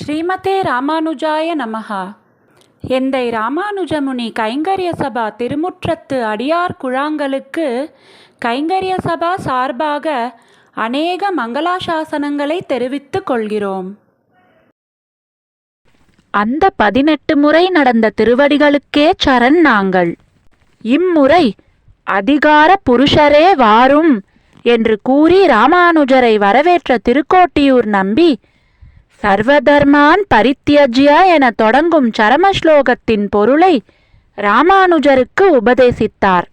ஸ்ரீமதே ராமானுஜாய நமஹா. எந்தை ராமானுஜமுனி கைங்கரிய சபா திருமுற்றத்து அடியார் குழாங்களுக்கு கைங்கரிய சபா சார்பாக அநேக மங்களாசாசனங்களை தெரிவித்துக் கொள்கிறோம். அந்த பதினெட்டு முறை நடந்த திருவடிகளுக்கே சரண் நாங்கள். இம்முறை அதிகார புருஷரே வாரும் என்று கூறி ராமானுஜரை வரவேற்ற திருக்கோட்டியூர் நம்பி சர்வதர்மான் பரித்தியஜ்யா என தொடங்கும் சரம ஸ்லோகத்தின் பொருளை ராமானுஜருக்கு உபதேசித்தார்.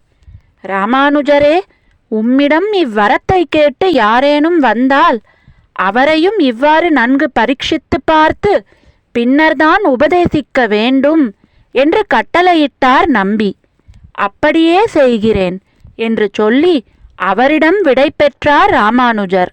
ராமானுஜரே உம்மிடம் இவ்வரத்தை கேட்டு யாரேனும் வந்தால் அவரையும் இவ்வாறு நன்கு பரீட்சித்து பார்த்து பின்னர்தான் உபதேசிக்க வேண்டும் என்று கட்டளையிட்டார் நம்பி. அப்படியே செய்கிறேன் என்று சொல்லி அவரிடம் விடை பெற்றார் ராமானுஜர்.